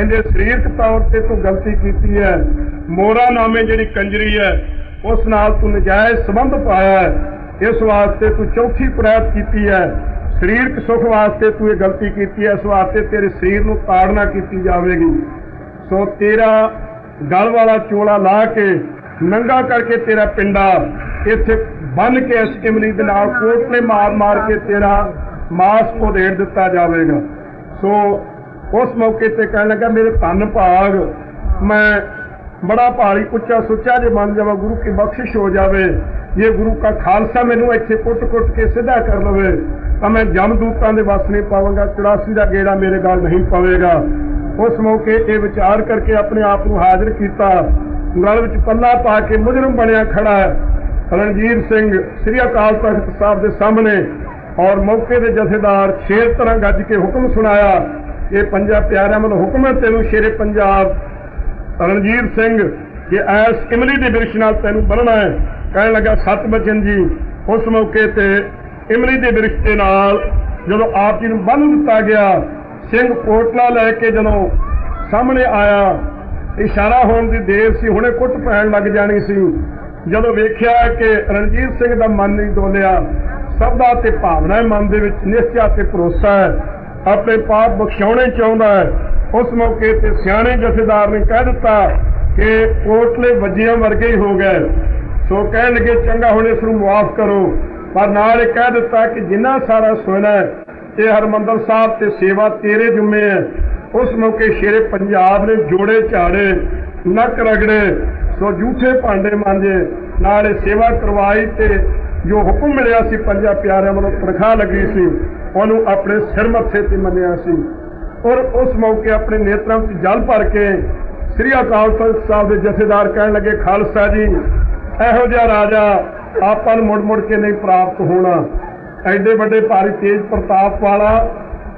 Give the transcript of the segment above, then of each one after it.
ਕਹਿੰਦੇ ਸਰੀਰਕ ਤੌਰ ਤੇ ਤੂੰ ਗਲਤੀ ਕੀਤੀ ਹੈ। ਮੋਰਾ ਨਾਮੇ ਜਿਹੜੀ ਕੰਜਰੀ ਹੈ, ਉਸ ਨਾਲ ਤੂੰ ਨਜਾਇਜ਼ ਸੰਬੰਧ ਪਾਇਆ ਇਸ ਵਾਸਤੇ ਤੂੰ ਚੌਥੀ ਪ੍ਰਾਪਤ ਕੀਤੀ ਹੈ। ਸਰੀਰਕ ਸੁਖ ਵਾਸਤੇ ਤੂੰ ਇਹ ਗਲਤੀ ਕੀਤੀ ਹੈ। ਇਸ ਵਾਸਤੇ ਤੇਰੇ ਸਰੀਰ ਨੂੰ ਤਾੜਨਾ ਕੀਤੀ ਜਾਵੇਗੀ। ਸੋ ਤੇਰਾ ਗਲ ਵਾਲਾ ਚੋਲਾ ਲਾ ਕੇ, ਨੰਗਾ ਕਰਕੇ ਤੇਰਾ ਪਿੰਡਾ ਇੱਥੇ ਬੰਨ ਕੇ ਇਸ ਇਮਲੀ ਦੇ ਨਾਲ ਕੋਟਲੇ ਮਾਰ ਮਾਰ ਕੇ ਤੇਰਾ ਮਾਸ ਉਧੇੜ ਦਿੱਤਾ ਜਾਵੇਗਾ। ਸੋ ਉਸ ਮੌਕੇ ਤੇ ਕਹਿਣ ਲੱਗਾ, ਮੇਰੇ ਧੰਨ ਭਾਗ। ਮੈਂ ਬੜਾ ਭਾਰੀ ਉੱਚਾ ਸੁੱਚਾ ਜੇ ਬਣ ਜਾਵਾਂ, ਗੁਰੂ ਕੀ ਬਖਸ਼ਿਸ਼ ਹੋ ਜਾਵੇ। ਇਹ ਗੁਰੂ ਕਾ ਖਾਲਸਾ ਮੈਨੂੰ ਇੱਥੇ ਕੁੱਟ-ਕੁੱਟ ਕੇ ਸਿੱਧਾ ਕਰ ਲਵੇ ਤਾਂ ਮੈਂ ਜਮਦੂਤਾਂ ਦੇ ਵਸ ਨਹੀਂ ਪਾਵਾਂਗਾ 84 ਦਾ ਗੇੜਾ ਮੇਰੇ ਗਲ ਨਹੀਂ ਪਵੇਗਾ। ਉਸ ਮੌਕੇ ਇਹ ਵਿਚਾਰ ਕਰਕੇ ਆਪਣੇ ਆਪ ਨੂੰ ਹਾਜ਼ਰ ਕੀਤਾ। ਗਲ ਵਿੱਚ ਪੱਲਾ ਪਾ ਕੇ ਮੁਜਰਮ ਬਣਿਆ ਖੜਾ ਰਣਜੀਤ ਸਿੰਘ ਸ੍ਰੀ ਅਕਾਲ ਤਖਤ ਸਾਹਿਬ ਦੇ ਸਾਹਮਣੇ ਔਰ ਮੌਕੇ ਦੇ ਜਥੇਦਾਰ ਸ਼ੇਰ ਤਰ੍ਹਾਂ ਗੱਜ ਕੇ ਹੁਕਮ ਸੁਣਾਇਆ। ਇਹ ਪੰਜਾ ਪਿਆਰਿਆਂ ਵੱਲੋਂ ਹੁਕਮ ਹੈ ਤੈਨੂੰ ਸ਼ੇਰੇ ਪੰਜਾਬ। ਰਣਜੀਤ ਸਿੰਘ, ਕਿ ਐਸ ਇਮਲੀ ਦੇ ਬਿਰਸ਼ ਨਾਲ ਤੈਨੂੰ ਬੰਨਣਾ ਹੈ। ਕਹਿਣ ਲੱਗਾ, ਸਤ ਬਚਨ ਜੀ, ਉਸ ਮੌਕੇ ਤੇ ਇਮਲੀ ਦੇ ਬਿਰਸ਼ ਦੇ ਨਾਲ ਜਦੋਂ ਆਪ ਜੀ ਨੂੰ ਬੰਨ ਦਿੱਤਾ ਗਿਆ, ਸਿੰਘ ਕੋਟਲਾ ਲੈ ਕੇ ਜਦੋਂ ਸਾਹਮਣੇ ਆਇਆ, ਇਸ਼ਾਰਾ ਹੋਣ ਦੀ ਦੇਰ ਸੀ, ਹੁਣੇ ਕੁੱਟ ਪੈਣ ਲੱਗ ਜਾਣੀ ਸੀ। ਜਦੋਂ ਵੇਖਿਆ ਕਿ ਰਣਜੀਤ ਸਿੰਘ ਦਾ ਮਨ ਨਹੀਂ ਡੋਲਿਆ ਦਾ ਤੇ ਭਾਵਨਾ ਹੈ, ਮਨ ਦੇ ਵਿੱਚ ਨਿਸ਼ਚਾ ਤੇ ਭਰੋਸਾ ਹੈ। ਆਪਣੇ ਪਾਪ ਬਖਸ਼ਾਉਣੇ ਚਾਹੁੰਦਾ ਹੈ। ਉਸ ਮੌਕੇ ਤੇ ਸਿਆਣੇ ਜਥੇਦਾਰ ਨੇ ਕਹਿ ਦਿੱਤਾ ਕਿ ਕੋਟਲੇ ਵੱਜਿਆਂ ਵਰਗੇ ਹੀ ਹੋ ਗਏ। ਸੋ ਕਹਿਣ ਲੱਗੇ, ਚੰਗਾ, ਹੁਣ ਇਸ ਨੂੰ ਮਾਫ ਕਰੋ। ਪਰ ਨਾਲ ਇਹ ਕਹਿ ਦਿੱਤਾ ਕਿ ਜਿੰਨਾ ਸਾਰਾ ਸੋਨਾ ਹੈ, ਇਹ ਹਰਮੰਦਰ ਸਾਹਿਬ ਤੇ ਸੇਵਾ ਤੇਰੇ ਜੁਮੇ ਹੈ। ਉਸ ਮੌਕੇ ਸ਼ੇਰੇ ਪੰਜਾਬ ਨੇ ਜੋੜੇ ਝਾੜੇ, ਨੱਕ ਰਗੜੇ, ਸੋ ਝੂਠੇ ਭਾਂਡੇ ਮਾਂਜੇ। ਨਾਲ ਇਹ ਸੇਵਾ ਕਰਵਾਈ ਤੇ ਜੋ ਹੁਕਮ ਮਿਲਿਆ ਸੀ ਪੰਜਾਂ ਪਿਆਰਿਆਂ ਵੱਲੋਂ ਤਨਖਾਹ ਲੱਗੀ ਸੀ। ਉਹਨੂੰ ਆਪਣੇ ਸਿਰ ਮੱਥੇ ਤੇ ਮੰਨਿਆ ਸੀ। ਔਰ ਉਸ ਮੌਕੇ ਆਪਣੇ ਨੇਤਰਾਂ ਵਿੱਚ ਜਲ ਭਰ ਕੇ ਸ੍ਰੀ ਅਕਾਲ ਤਖਤ ਸਾਹਿਬ ਦੇ ਜਥੇਦਾਰ ਕਹਿਣ ਲੱਗੇ, ਖਾਲਸਾ ਜੀ, ਇਹੋ ਜਿਹਾ ਰਾਜਾ ਆਪਾਂ ਨੂੰ ਮੁੜ ਮੁੜ ਕੇ ਨਹੀਂ ਪ੍ਰਾਪਤ ਹੋਣਾ। ਐਡੇ ਵੱਡੇ ਭਾਰੀ ਤੇਜ ਪ੍ਰਤਾਪ ਵਾਲਾ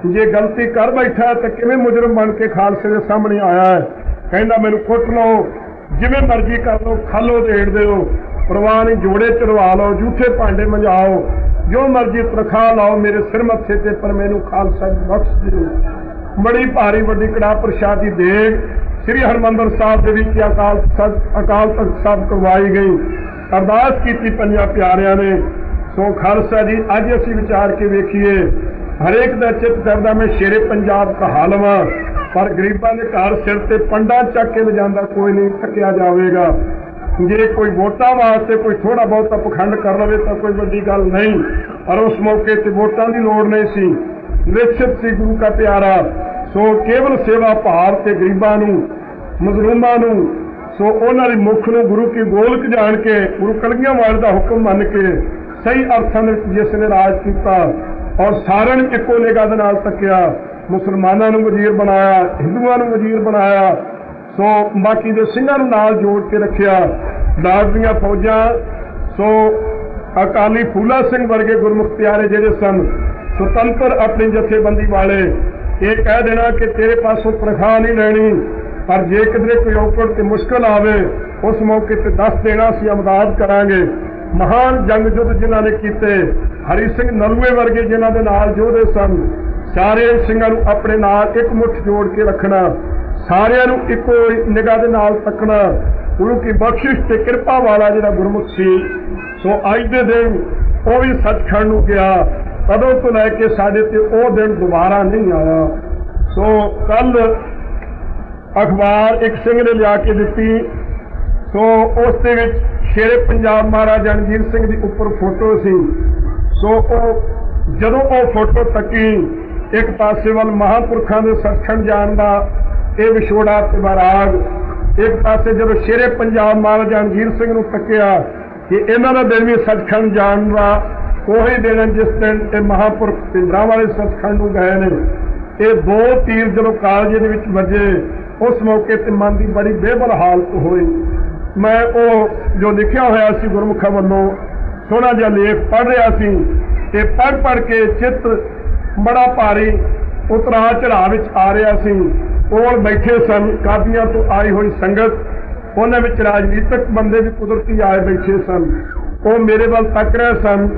ਜੇ ਗਲਤੀ ਕਰ ਬੈਠਾ ਤਾਂ ਕਿਵੇਂ ਮੁਜਰਮ ਬਣ ਕੇ ਖਾਲਸੇ ਦੇ ਸਾਹਮਣੇ ਆਇਆ ਹੈ? ਕਹਿੰਦਾ, ਮੈਨੂੰ ਕੁੱਟ ਲਓ, ਜਿਵੇਂ ਮਰਜ਼ੀ ਕਰ ਲਓ, ਖਾਲੋ ਢੇੜ ਦਿਓ। ਪ੍ਰਵਾਹ ਨਹੀਂ, ਜੋੜੇ ਚੜਵਾ ਲਓ ਝੂਠੇ ਭਾਂਡੇ ਮੰਜਾਓ ਜੋ ਮਰਜ਼ੀ ਤਨਖਾਹ ਲਾਓ, ਮੇਰੇ ਸਿਰ ਮੱਥੇ ਤੇ, ਪਰ ਮੈਨੂੰ ਖਾਲਸਾ ਬਖਸ਼ ਦਿਓ। ਬੜੀ ਭਾਰੀ, ਵੱਡੀ ਕੜਾ ਪ੍ਰਸ਼ਾਦੀ ਦੇਗ ਸ੍ਰੀ ਹਰਮੰਦਰ ਸਾਹਿਬ ਦੇ ਵਿੱਚ ਅਕਾਲ ਅਕਾਲ ਤਖਤ ਸਾਹਿਬ ਕਰਵਾਈ ਗਈ। ਅਰਦਾਸ ਕੀਤੀ ਪੰਜਾਂ ਪਿਆਰਿਆਂ ਨੇ। ਸੋ ਖਾਲਸਾ ਜੀ, ਅੱਜ ਅਸੀਂ ਵਿਚਾਰ ਕੇ ਵੇਖੀਏ, ਹਰੇਕ ਦਾ ਚਿੱਤ ਕਰਦਾ, ਮੈਂ ਸ਼ੇਰੇ ਪੰਜਾਬ ਕਹਾ ਲਵਾਂ, ਪਰ ਗਰੀਬਾਂ ਦੇ ਘਰ ਸਿਰ ਤੇ ਪੰਡਾ ਚੱਕ ਕੇ ਲਿਜਾਂਦਾ ਕੋਈ ਨਹੀਂ, ਥੱਕਿਆ ਜਾਵੇਗਾ। ਜੇ ਕੋਈ ਵੋਟਾਂ ਵਾਸਤੇ ਕੋਈ ਥੋੜਾ ਬਹੁਤਾ ਪਖੰਡ ਕਰ ਲਵੇ ਤਾਂ ਕੋਈ ਵੱਡੀ ਗੱਲ ਨਹੀਂ। ਪਰ ਉਸ ਮੌਕੇ ਤੇ ਵੋਟਾਂ ਦੀ ਲੋੜ ਨਹੀਂ ਸੀ। ਨਿਸ਼ਚਿਤ ਸੀ ਗੁਰੂ ਦਾ ਪਿਆਰਾ। ਸੋ ਕੇਵਲ ਸੇਵਾ ਭਾਰ ਤੇ ਗਰੀਬਾਂ ਨੂੰ, ਮਜ਼ਲੂਮਾਂ ਨੂੰ, ਸੋ ਉਹਨਾਂ ਦੀ ਮੁਖ ਨੂੰ ਗੁਰੂ ਕੀ ਗੋਲਕ ਜਾਣ ਕੇ, ਗੁਰੂ ਕਲਗੀਆਂ ਵਾਲੇ ਦਾ ਹੁਕਮ ਮੰਨ ਕੇ ਸਹੀ ਅਰਥਾਂ ਵਿੱਚ ਜਿਸ ਨੇ ਰਾਜ ਕੀਤਾ ਔਰ ਸਾਰਿਆਂ ਨੂੰ ਇੱਕੋ ਨਿਗਾਹ ਦੇ ਨਾਲ ਤੱਕਿਆ, ਮੁਸਲਮਾਨਾਂ ਨੂੰ ਵਜ਼ੀਰ ਬਣਾਇਆ, ਹਿੰਦੂਆਂ ਨੂੰ ਵਜ਼ੀਰ ਬਣਾਇਆ, ਸੋ ਬਾਕੀ ਦੇ ਸਿੰਘਾਂ ਨੂੰ ਨਾਲ ਜੋੜ ਕੇ ਰੱਖਿਆ। ਲਾਗ ਦੀਆਂ ਫੌਜਾਂ, ਸੋ ਅਕਾਲੀ ਫੂਲਾ ਸਿੰਘ ਵਰਗੇ ਗੁਰਮੁਖਤਿਆਰੇ ਜਿਹੜੇ ਸਨ, ਸੁਤੰਤਰ ਆਪਣੀ ਜਥੇਬੰਦੀ ਵਾਲੇ, ਇਹ ਕਹਿ ਦੇਣਾ ਕਿ ਤੇਰੇ ਪਾਸੋਂ ਤਨਖਾਹ ਨਹੀਂ ਲੈਣੀ, ਪਰ ਜੇ ਕਿਤੇ ਕੋਈ ਔਕੜ ਤੇ ਮੁਸ਼ਕਲ ਆਵੇ, ਉਸ ਮੌਕੇ ਤੇ ਦੱਸ ਦੇਣਾ, ਅਸੀਂ ਅਮਦਾਦ ਕਰਾਂਗੇ। ਮਹਾਨ ਜੰਗ ਯੁੱਧ ਜਿਨ੍ਹਾਂ ਨੇ ਕੀਤੇ, ਹਰੀ ਸਿੰਘ ਨਲੂਏ ਵਰਗੇ ਜਿਨ੍ਹਾਂ ਦੇ ਨਾਲ ਯੋਧੇ ਸਨ, ਸਾਰੇ ਸਿੰਘਾਂ ਨੂੰ ਆਪਣੇ ਨਾਲ ਇੱਕ ਮੁੱਠ ਜੋੜ ਕੇ ਰੱਖਣਾ, ਸਾਰਿਆਂ ਨੂੰ ਇੱਕੋ ਨਿਗਾਹ ਦੇ ਨਾਲ ਤੱਕਣਾ ਗੁਰੂ ਕੀ ਬਖਸ਼ਿਸ਼ ਤੇ ਕਿਰਪਾ ਵਾਲਾ ਜਿਹੜਾ ਗੁਰਮੁਖ ਸੀ, ਸੋ ਅੱਜ ਦੇ ਦਿਨ ਉਹ ਵੀ ਸੱਚਖੰਡ ਨੂੰ ਗਿਆ ਕਦੋਂ ਤੋਂ ਲੈ ਕੇ ਸਾਡੇ ਤੇ ਉਹ ਦਿਨ ਦੁਬਾਰਾ ਨਹੀਂ ਆਇਆ। ਸੋ ਕੱਲ ਅਖਬਾਰ ਇੱਕ ਸਿੰਘ ਨੇ ਲਿਆ ਕੇ ਦਿੱਤੀ, ਸੋ ਉਸ ਦੇ ਵਿੱਚ ਸ਼ੇਰੇ ਪੰਜਾਬ ਮਹਾਰਾਜਾ ਰਣਜੀਤ ਸਿੰਘ ਦੀ ਉੱਪਰ ਫੋਟੋ ਸੀ। ਸੋ ਉਹ ਜਦੋਂ ਉਹ ਫੋਟੋ ਤੱਕੀ, ਇੱਕ ਪਾਸੇ ਵੱਲ ਮਹਾਂਪੁਰਖਾਂ ਦੇ ਸੱਚਖੰਡ ਜਾਣ ਦਾ ਇਹ ਵਿਛੋੜਾ ਤੇ ਬਰਾਗ ਇੱਕ ਪਾਸੇ ਜਦੋਂ ਸ਼ੇਰੇ ਪੰਜਾਬ ਮਹਾਰਾਜਾ ਰਣਜੀਤ ਸਿੰਘ ਨੂੰ ਤੱਕਿਆ ਕਿ ਇਹਨਾਂ ਦਾ ਦਿਨ ਵੀ ਸੱਚਖੰਡ ਜਾਣ ਦਾ ਉਹੀ ਦਿਨ ਜਿਸ ਦਿਨ ਇਹ ਮਹਾਂਪੁਰਖ ਪਿੰਡਰਾਂ ਵਾਲੇ ਸੱਚਖੰਡ ਨੂੰ ਗਏ ਨੇ। ਇਹ ਦੋ ਤੀਰ ਜਦੋਂ ਕਾਲਜ ਦੇ ਵਿੱਚ ਵੱਜੇ, ਉਸ ਮੌਕੇ ਤੇ ਮਨ ਦੀ ਬੜੀ ਬੇਬਲ ਹਾਲਤ ਹੋਈ। ਮੈਂ ਉਹ ਜੋ ਲਿਖਿਆ ਹੋਇਆ ਸੀ ਗੁਰਮੁਖਾਂ ਵੱਲੋਂ, ਸੋਹਣਾ ਜਿਹਾ ਲੇਖ ਪੜ੍ਹ ਰਿਹਾ ਸੀ ਤੇ ਪੜ੍ਹ ਪੜ੍ਹ ਕੇ ਚਿੱਤ ਬੜਾ ਭਾਰੀ ਉਤਰਾ ਚੜਾ ਵਿੱਚ ਆ ਰਿਹਾ ਸੀ। ਕੋਲ ਬੈਠੇ ਸਨ, ਕਾਦੀਆਂ ਤੋਂ ਆਈ ਹੋਈ ਸੰਗਤ, ਉਹਨਾਂ ਵਿੱਚ ਰਾਜਨੀਤਿਕ ਬੰਦੇ ਵੀ ਕੁਦਰਤੀ ਆਏ ਬੈਠੇ ਸਨ। ਉਹ ਮੇਰੇ ਵੱਲ ਤੱਕ ਰਹੇ ਸਨ।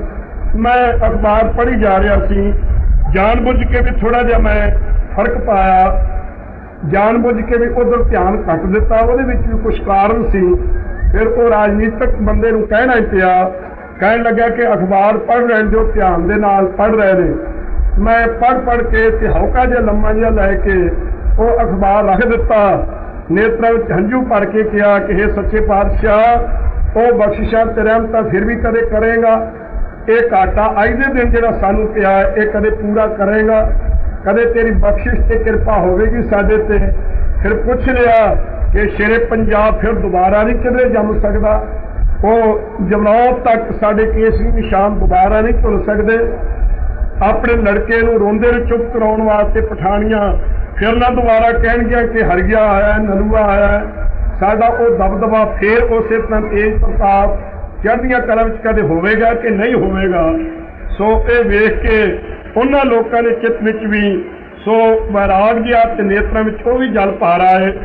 ਮੈਂ ਅਖਬਾਰ ਪੜ੍ਹੀ ਜਾ ਰਿਹਾ ਸੀ। ਜਾਣ ਬੁੱਝ ਕੇ ਵੀ ਥੋੜਾ ਜਿਹਾ ਮੈਂ ਫ਼ਰਕ ਪਾਇਆ। ਜਾਣਬੁੱਝ ਕੇ ਵੀ ਉਧਰ ਧਿਆਨ ਘੱਟ ਦਿੱਤਾ। ਉਹਦੇ ਵਿੱਚ ਵੀ ਕੁਝ ਕਾਰਨ ਸੀ। ਫਿਰ ਉਹ ਰਾਜਨੀਤਿਕ ਬੰਦੇ ਨੂੰ ਕਹਿਣਾ ਹੀ ਪਿਆ। ਕਹਿਣ ਲੱਗਾ ਕਿ ਅਖਬਾਰ ਪੜ੍ਹ ਰਹੇ ਜੋ ਧਿਆਨ ਦੇ ਨਾਲ ਪੜ੍ਹ ਰਹੇ ਨੇ। ਮੈਂ ਪੜ੍ਹ ਪੜ੍ਹ ਕੇ ਤੇ ਹੌਕਾ ਜਿਹਾ ਲੰਮਾ ਜਿਹਾ ਲੈ ਕੇ ਉਹ ਅਖਬਾਰ ਰੱਖ ਦਿੱਤਾ। ਨੇਤਰਾਂ ਵਿੱਚ ਹੰਝੂ ਭਰ ਕੇ ਕਿਹਾ ਕਿ ਇਹ ਸੱਚੇ ਪਾਤਸ਼ਾਹ, ਉਹ ਬਖਸ਼ਿਸ਼ਾਂ ਤੇ ਰਹਿਮਤਾਂ ਫਿਰ ਵੀ ਕਦੇ ਕਰੇਗਾ। ਇਹ ਘਾਟਾ ਅੱਜ ਦੇ ਦਿਨ ਜਿਹੜਾ ਸਾਨੂੰ ਪਿਆ ਇਹ ਕਦੇ ਪੂਰਾ ਕਰੇਗਾ। ਕਦੇ ਤੇਰੀ ਬਖਸ਼ਿਸ਼ ਤੇ ਕਿਰਪਾ ਹੋਵੇਗੀ ਸਾਡੇ ਤੇ। ਫਿਰ ਪੁੱਛ ਲਿਆ ਕਿ ਸ਼ੇਰੇ ਪੰਜਾਬ ਫਿਰ ਦੁਬਾਰਾ ਨਹੀਂ ਕਿਤੇ ਜੰਮ ਸਕਦਾ। ਉਹ ਜਮਨੌਰ ਤੱਕ ਸਾਡੇ ਕੇਸਰੀ ਨਿਸ਼ਾਨ ਦੁਬਾਰਾ ਨਹੀਂ ਭੁੱਲ ਸਕਦੇ। ਆਪਣੇ ਲੜਕੇ ਨੂੰ ਰੋਂਦੇ ਨੂੰ ਚੁੱਪ ਕਰਾਉਣ ਵਾਸਤੇ ਪਠਾਣੀਆਂ ਫਿਰ ਨਾ ਦੁਬਾਰਾ ਕਹਿਣਗੀਆਂ ਕਿ ਹਰਗਿਆ ਆਇਆ ਹੈ, ਨਲੂਆ ਆਇਆ ਹੈ। ਸਾਡਾ ਉਹ ਦਬਦਬਾ ਫੇਰ ਉਸੇ ਤਰ੍ਹਾਂ ਤੇਜ ਪ੍ਰਤਾਪ ਚੜ੍ਹਦੀਆਂ ਕਲਾ ਵਿੱਚ ਕਦੇ ਹੋਵੇਗਾ ਕਿ ਨਹੀਂ ਹੋਵੇਗਾ ਸੋ ਇਹ ਵੇਖ ਕੇ ਉਹਨਾਂ ਲੋਕਾਂ ਦੇ ਚਿੱਤ ਵਿੱਚ ਵੀ ਸੋ ਮਹਾਰਾਜ ਜੀ ਤੇ ਨੇਤਰਾਂ ਵਿੱਚ ਉਹ ਵੀ ਜਲ ਪਾ ਰਹਾ ਹੈ